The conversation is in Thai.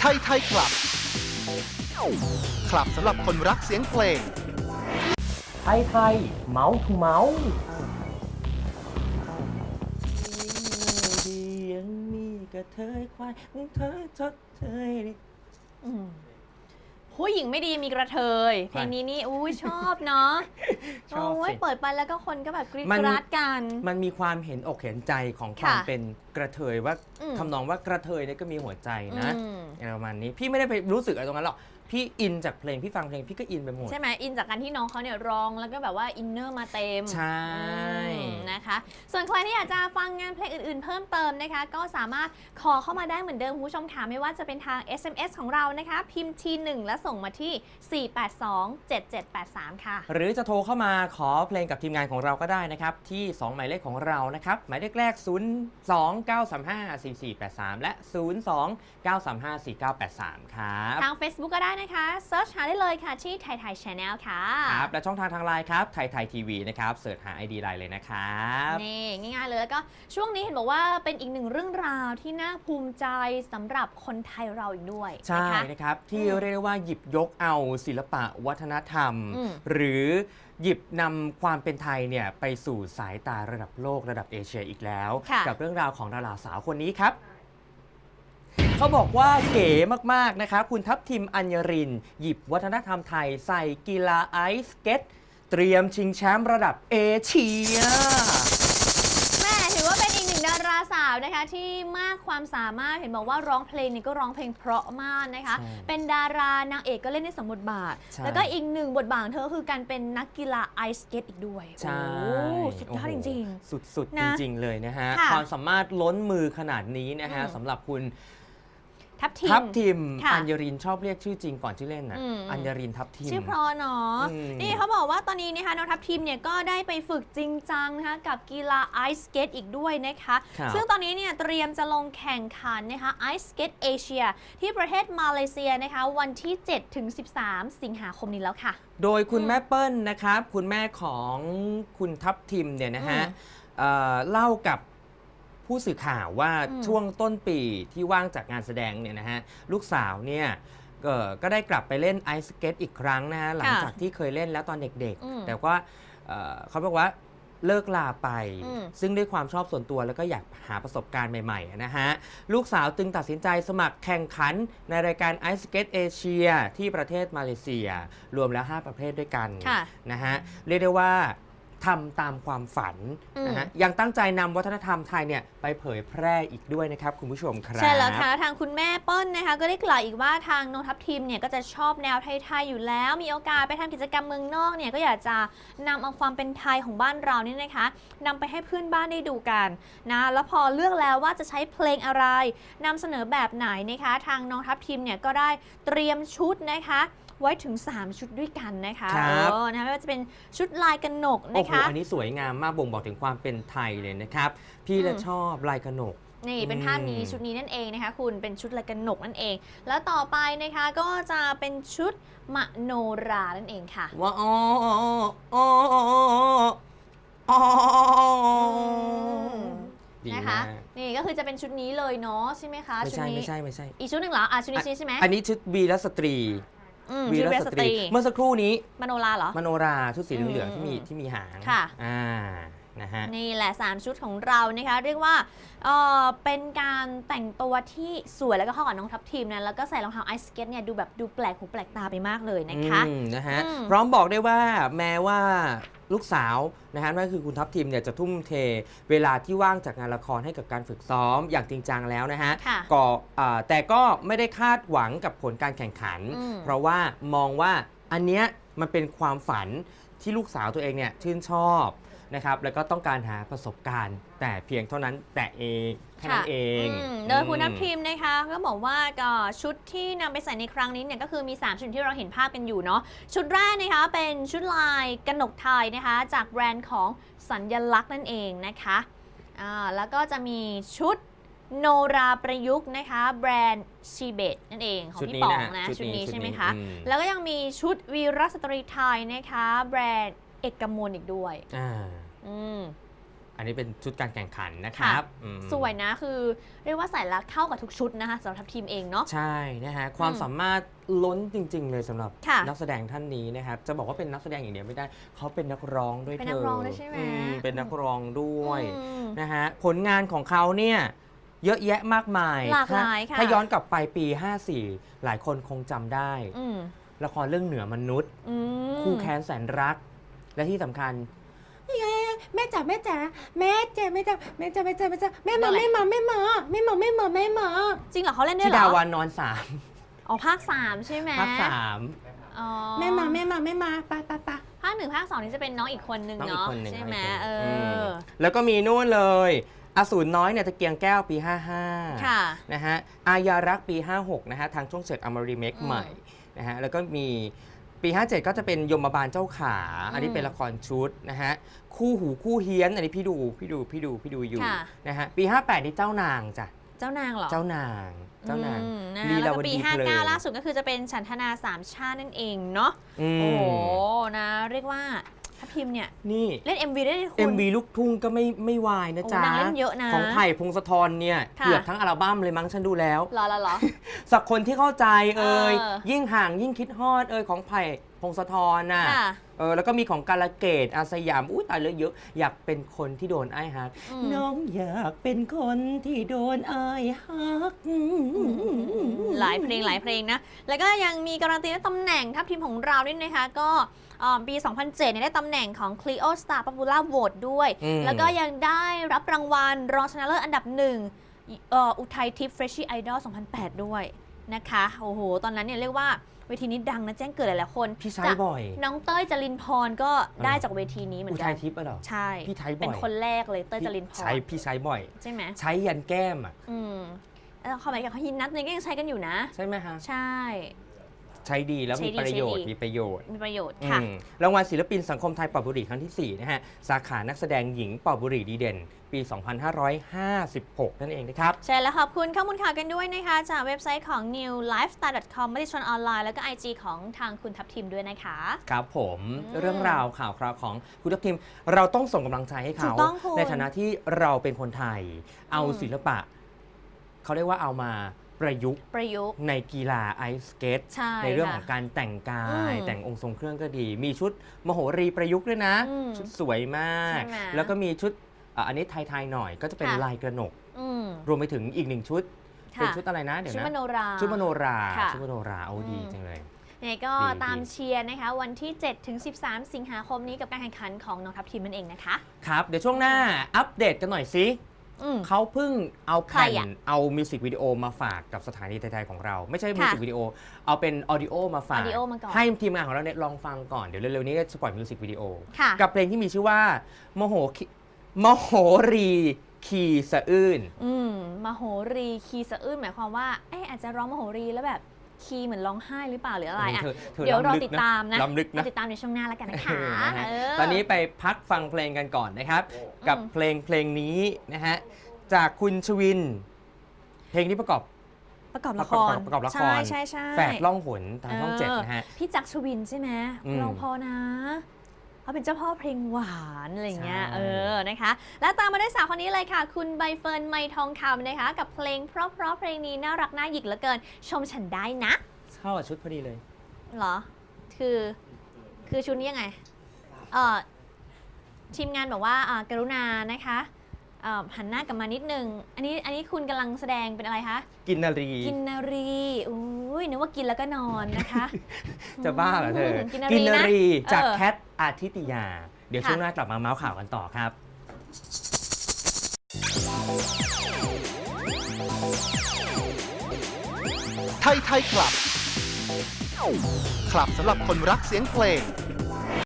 ไทยไทยคลับ คลับสำหรับคนรักเสียงเพลง ไทยไทยเมาส์ทูเมาส์เดียงมีกระเทยควายมึงเธอทดเชยอืม ผู้หญิงไม่ดีมีกระเทยเพใช่ลงนี้นี่อุ้ยชอบเนาะชอบโอ้ยสิ เปิดไปแล้วก็คนก็แบบกรี๊ดมันกราดกัน มันมีความเห็นอกเห็นใจของความค่ะเป็นกระเทยว่าอืม ทำนองว่ากระเทยเนี่ยก็มีหัวใจนะอืม อะไรประมาณนี้พี่ไม่ได้ไปรู้สึกอะไรตรงนั้นหรอก พี่อินจากเพลงพี่ฟังเพลงพี่ก็อินไปหมด ใช่ไหมอินจากการที่น้องเขาเนี่ยร้องแล้วก็แบบว่าอินเนอร์มาเต็มใช่อืมนะคะ ส่วนใครที่อยากจะฟังงานเพลงอื่นๆ เพิ่มเติมนะคะ ก็สามารถขอเข้ามาได้เหมือนเดิมคุณผู้ชมค่ะไม่ว่าจะเป็นทาง SMS ของเรานะคะ พิมพ์ทีหนึ่งและส่งมาที่ 4827783 ค่ะ หรือจะโทรเข้ามาขอเพลงกับทีมงานของเราก็ได้นะครับ ที่ 2 หมายเลขของเรานะครับ หมายเลขแรก 0 2 9 3 5 4 4 8 3 และ 0 2 9 3 5 4 9 8 3 ครับทาง Facebook ก็ได้นะคะเซิร์ชหาได้เลยค่ะที่ไทยไทยชาแนลค่ะครับและช่องทางทางไลน์ครับไทยไทยทีวีนะครับเสิร์ชหา ID ไลน์เลยนะครับนี่ง่ายๆเลยแล้วก็ช่วงนี้เห็นบอกว่าเป็นอีกหนึ่งเรื่องราวที่น่าภูมิใจสำหรับคนไทยเราอีกด้วยใช่นะคะนะครับที่อืมเรียกได้ว่าหยิบยกเอาศิลปะวัฒนธรรมอืมหรือหยิบนำความเป็นไทยเนี่ยไปสู่สายตาระดับโลกระดับเอเชียอีกแล้วค่ะกับเรื่องราวของดาราสาวคนนี้ครับ เขาบอกว่าเก๋มาก ๆ นะครับคุณทัพทิมอัญญริน หยิบวัฒนธรรมไทยใส่กีฬาไอสเก็ต เตรียมชิงแชมป์ระดับเอเชีย แม่ถือว่าเป็นอีกหนึ่งดาราสาวนะคะที่มากความสามารถเห็นบอกว่าร้องเพลงนี่ก็ร้องเพลงเพราะมากนะคะ ใช่เป็นดารานางเอกก็เล่นได้สมบทบาท ใช่แล้วก็อีกหนึ่งบทบาทของเธอก็คือการเป็นนักกีฬาไอสเก็ตอีกด้วยใช่ โอ้สุดยอดจริงๆสุดๆนะจริง ๆ เลยนะฮะ ค่ะความสามารถล้นมือขนาดนี้นะฮะอืม สำหรับคุณๆ ทัพทีมทัพทิมค่ะอัญญรินชอบเรียกชื่อจริงก่อนชื่อเล่นนะอืม อัญญรินทัพทิม ชื่อเพราะเนาะอืม นี่เขาบอกว่าตอนนี้นะคะน้องทัพทีมเนี่ยก็ได้ไปฝึกจริงจังนะคะกับกีฬาไอสเกตอีกด้วยนะคะ ครับซึ่งตอนนี้เนี่ยเตรียมจะลงแข่งขันนะคะไอสเกตเอเชียที่ประเทศมาเลเซียนะคะวันที่7ถึง13 สิงหาคมนี้แล้วค่ะ โดยคุณอืมแม่เปิ้ลนะครับ คุณแม่ของคุณทัพทิมเนี่ยนะฮะอืม เอ่อเล่ากับ ผู้สื่อข่าวว่าอืมช่วงต้นปีที่ว่างจากงานแสดงเนี่ยนะฮะลูกสาวเนี่ยเอ่อก็ได้กลับไปเล่นไอซ์สเก็ตอีกครั้งนะฮะหลังจากที่เคยเล่นแล้วตอนเด็กอืมๆแต่ว่าเอ่อเขาบอกว่าเลิกลาไปอืมซึ่งด้วยความชอบส่วนตัวแล้วก็อยากหาประสบการณ์ใหม่ๆนะฮะ ลูกสาวจึงตัดสินใจสมัครแข่งขันในรายการไอซ์สเก็ตเอเชียที่ประเทศมาเลเซีย รวมแล้ว 5 ประเภทด้วยกันค่ะนะฮะ เรียกได้ว่า ทำตามความฝันนะฮะยังตั้งใจนำวัฒนธรรมไทยเนี่ยไปเผยแพร่อีกด้วยนะครับ คุณผู้ชมครับ ใช่แล้วค่ะ ทางคุณแม่เปิ้ลนะคะ ก็ได้กล่าวอีกว่าทางน้องทัพทีมเนี่ยก็จะชอบแนวไทย ๆ อยู่แล้ว มีโอกาสไปทำกิจกรรมเมืองนอกเนี่ยก็อยากจะนำเอาความเป็นไทยของบ้านเรานี่นะคะนำไปให้เพื่อนบ้านได้ดูกันนะแล้วพอเลือกแล้วว่าจะใช้เพลงอะไรนำเสนอแบบไหนนะคะ ทางน้องทัพทีมเนี่ยก็ได้เตรียมชุดนะคะ ไว้ถึง 3 ชุดด้วยกันนะคะครับ เออนะคะไม่ว่าจะเป็นชุดลายกระหนกโอ้นะโหคะ อันนี้สวยงามมากบ่งบอกถึงความเป็นไทยเลยนะครับ พี่ละอืม ชอบลายกระหนก นี่เป็นภาพนี้อืมชุดนี้นั่นเองนะคะ คุณเป็นชุดลายกระหนกนั่นเอง แล้วต่อไปนะคะก็จะเป็นชุดมโนรานั่นเองค่ะ ว่าอ๋ออ๋ออ๋ออ๋อดีนะมาคะกนี่ก็คือจะเป็นชุดนี้เลยเนาะใช่ไหมคะไม่ชุดใช่นี้ไม่ใช่ไม่ใช่ อีกชุดหนึ่งเหรออะชุดนี้ใช่ไหมอันนี้ชุดวีรสตรี อืมวีชุดรเวสสตตรีรี เมื่อสักครู่นี้มโนราเหรอ มโนราชุดสีเหลืองอืมๆที่มีที่มีหางค่ะ อ่านะฮะ นี่แหละ 3 ชุดของเรานะคะ เรียกว่าเอ่อเป็นการแต่งตัวที่สวยแล้วก็เข้ากับน้องทัพทีมนะแล้วก็ใส่รองเท้าไอสเก็ตเนี่ยดูแบบดูแปลกหูแปลกตาไปมากเลยนะคะ อืมนะฮะ อืมพร้อมบอกได้ว่าแม้ว่า ลูกสาวนะฮะนั่นคือคุณทัพทีมเนี่ยจะทุ่มเทเวลาที่ว่างจากงานละครให้กับการฝึกซ้อมอย่างจริงจังแล้วนะฮะค่ะก็อ่าแต่ก็ไม่ได้คาดหวังกับผลการแข่งขัน อืม เพราะว่ามองว่าอันเนี้ยมันเป็นความฝันที่ลูกสาวตัวเองเนี่ยชื่นชอบ นะครับแล้วก็ต้องการหาประสบการณ์ แต่เพียงเท่านั้นแต่เองแค่นั้นเองอืมโดยคุณนับทีมนะคะก็บอกว่าก็ชุดที่นำไปใส่ในครั้งนี้เนี่ยก็คือมี 3 ชุดที่เราเห็นภาพกันอยู่เนาะชุดแรกนะคะเป็นชุดลายกระหนกไทยนะคะ จากแบรนด์ของสัญญลักษณ์นั่นเองนะคะอ่าแล้วก็จะมีชุดโนราประยุกต์นะคะ แบรนด์ชีเบตนั่นเองของชุดพี่นี้ป๋องนะนะชุชุดดนี้นี้ชุดใช่ไหมนี้คะอืมแล้วก็ยังมีชุดวีรสตรีไทยนะคะ แบรนด์ เอกมลอีกด้วยอ่าอืมอันนี้เป็นชุดการแข่งขันนะครับอืมสวยนะคือเรียกว่าใส่แล้วเข้ากับทุกชุดนะคะสำหรับทัพทีมเองเนาะใช่นะฮะความอืมสามารถล้นจริง ๆ เลยสำหรับค่ะนักแสดงท่านนี้นะครับจะบอกว่าเป็นนักแสดงอย่างเดียวไม่ได้ เขาเป็นนักร้องด้วยเป็นเธนัอกร้องด้วยใช่ไหมอืเป็นนักร้องด้วยอืมนะฮะผลงานของเขาเนี่ยเยอะแยะมากมายหลากหลายถ้ค่ะถ้าย้อนกลับไปปี 54 หลายคนคงจำได้อืมละครเรื่องเหนือมนุษย์อืมคู่แค้นแสนรัก และที่สำคัญ แม่จ๋าแม่จ๋าแม่จ๋าแม่จ๋าแม่จ๋าแม่จ๋าแม่จ๋าแม่มาแม่มาแม่มาแม่มาแม่มาแม่มาจริงเหรอเขาเล่นได้ที่เหรอดาวานนอนสามอ๋อภาคสามใช่ไหมภาคสาม อ๋อแม่มาแม่มาแม่มาไปไปไป ภาคหนึ่งภาคสองนี่จะเป็นน้องอีกคนนึงน้องอีกเนาะคนหนึ่งใช่ไหมน้องอีกคนเอหนึ่งอมแล้วก็มีนู่นเลย อสูรน้อยเนี่ยตะเกียงแก้วปี 55 ค่ะ นะฮะ อายารักษ์ปี 56 นะฮะ ทางช่องเจ็ดอมรีเมคอืม ใหม่ นะฮะ แล้วก็มี ปี 57 ก็จะเป็นยมบาลเจ้าขา อันนี้อืมเป็นละครชุดนะฮะ คู่หูคู่เฮี้ยน อันนี้พี่ดูพี่ดูพี่ดูพี่ดูอยู่ค่ะ นะฮะ ปี 58 นี่เจ้านางจ้ะ เจ้านางเหรอเจ้านาง เจ้านางอืมนะลีแล้วลาวก็ดีปีเพลิน59ล่าสุดก็คือจะเป็นฉันทนาสามชาตินั่นเองเนาะ อืม โอ้โหนะ เรียกว่า ทัพทิมเนี่ยนี่ เล่น MV ได้คุณ MV ลูกทุ่งก็ไม่ไม่วายนะโอ้จ๊ะนางเล่นเยอะนะของไผ่พงศธรเนี่ยค่ะ เกือบทั้งอัลบั้มเลยมั้งฉันดูแล้ว เหรอเหรอเหรอ สักคนที่เข้าใจเอ่ยเออ ยิ่งห่างยิ่งคิดฮอดเอ่ยของไผ่พงศธรน่ะ ค่ะ เออแล้วก็มีของกาลเกตอาสยามอุ้ยตายเลยเยอะอยากเป็นคนที่โดนไอ้ายฮักอืม น้องอยากเป็นคนที่โดนไอ้ายฮัก หลายเพลงหลายเพลงนะ แล้วก็ยังมีการันตีในตำแหน่งทัพทีมของเราด้วยนะคะ ก็เอ่อปี 2007เนี่ยได้ตำแหน่งของ Clio Star Popular Vote ด้วย อืม แล้วก็ยังได้รับรางวัลรองชนะเลิศอันดับหนึ่งเอ่ออุทัยทิพย์ Freshie Idol 2008 ด้วย นะคะ โอ้โห ตอนนั้นเนี่ยเรียกว่าเวทีนี้ดังนะแจ้งเกิดหลายๆคนพี่ใช้จะบ่อย น้องเต้ยจรินพรก็ได้จากเวทีนี้เหมืออุนกัทันยทิพย์อะเหรอ ใช่พี่ใช้บ่อย เป็นคนแรกเลยเต้ยจรินพรใช้พี่ใช้บ่อย ใช่ไหมใช้ยันแก้มอะ อืมเออเขาหมายกับเขาฮินนัทเนี่ยก็ยังใช้กันอยู่นะ ใช่ไหมฮะ ใช่ ใช้ดีแล้วใช้มีดีประโยชน์ใช้ดี มีประโยชน์มีประโยชน์ค่ะ อืมรางวัลศิลปินสังคมไทยปอบบุรีครั้งที่4นะฮะสาขานักแสดงหญิงปอบบุรีดีเด่น ปี 2556 นั่นเองนะครับ ใช่แล้วขอบคุณข้อมูลข่าวกันด้วยนะคะ จากเว็บไซต์ของ newlifestyle.com มติชนออนไลน์แล้วก็ IG ของทางคุณทัพทิมด้วยนะคะ ครับผมอืมเรื่องราวข่าวคราวของคุณทัพทิม เราต้องส่งกำลังใจให้ถูเขา กต้องคุณในฐานะที่เราเป็นคนไทย เอาอืมศิลปะ เขาเรียกว่าเอามา ประยุกต์ประยุกต์ ในกีฬาไอสเกตใช่ในเรื่องขค่ะองการแต่งกายอืมแต่งองค์ทรงเครื่องก็ดี มีชุดมโหรีประยุกต์ด้วยนะ อืมชุดสวยมาก ใช่ไหมแล้วก็มีชุดอะอันนี้ไทยๆหน่อยก็จะเป็นค่ะ ลายกระหนก อืมรวมไปถึงอีกหนึ่งชุด เป็นค่ะชุดอะไรนะเดี๋ยวชุดนะ มโนรา ชุดมโนราค่ะ ชุดมโนราเอาดีอืมจังเลย เนี่ยก็ดีตามดี เชียร์นะคะ วันที่7ถึง13 สิงหาคมนี้กับการแข่งขันของน้องทัพทีมนั่นเองนะคะ ครับ เดี๋ยวช่วงหน้าอัปเดตกันหน่อยสิ อืม เขาเพิ่งเอาใครแผ่นอะเอามิวสิกวิดีโอมาฝากกับสถานีไทยๆของเรา ไม่ใช่ค่ะมิวสิกวิดีโอเอาเป็นออดิโอมาฝาก audio มาก่อน ให้ทีมงานของเราเนี่ยลองฟังก่อนเดี๋ยวเร็วๆนี้จะปล่อยมิวสิกวิดีโอ ค่ะ กับเพลงที่มีชื่อว่าโมโหคิโมโหรีคีสะอื้น อืมมโหรีคีย์สะอื้นหมายความว่าเอ๊ะอาจจะร้องมโหรีแล้วแบบ คีย์เหมือนร้องไห้หรือเปล่าหรืออะไรอะเธอเธอเดี๋ยวรอล้ำลึกติดตามนะล้ำลึกนะติดตามในช่วงหน้าแล้วกันนะคะนะฮะเออ ตอนนี้ไปพักฟังเพลงกันก่อนนะครับ กับอืมเพลงเพลงนี้นะฮะจากคุณชวิน เพลงนี้ประกอบประกอบละครประกอบละครใช่ใช่ใช่แฝดล่องหนทางช่องเจ็ดเออนะฮะพี่จักรชวินใช่ไหมอืมร้องเพอนะ เขาเป็นเจ้าพ่อเพลงหวานอะไรอย่างเงี้ยใช่เออนะคะ และตามมาด้วยสาวคนนี้เลยค่ะ คุณใบเฟิร์นไมทองคำนะคะ กับเพลงเพราะๆเพลงนี้น่ารักน่าหยิกเหลือเกิน ชมฉันได้นะ เข้ากับชุดพอดีเลย เหรอ คือ คือชุดนี้ยังไง เอ่อทีมงานบอกว่าอ่ากรุณานะคะเอ่อ หันหน้ากลับมานิดนึง อันนี้อันนี้คุณกำลังแสดงเป็นอะไรคะ กินนารี กินนารีอุ้ยนึกว่ากินแล้วก็นอนนะคะ จะบ้าเหรอเธอ กินนารีนะจากเออแคทอาทิตยา เดี๋ยวค่ะช่วงหน้ากลับมาเมาส์ข่าวกันต่อครับ ไทยไทยคลับ คลับสำหรับคนรักเสียงเพลง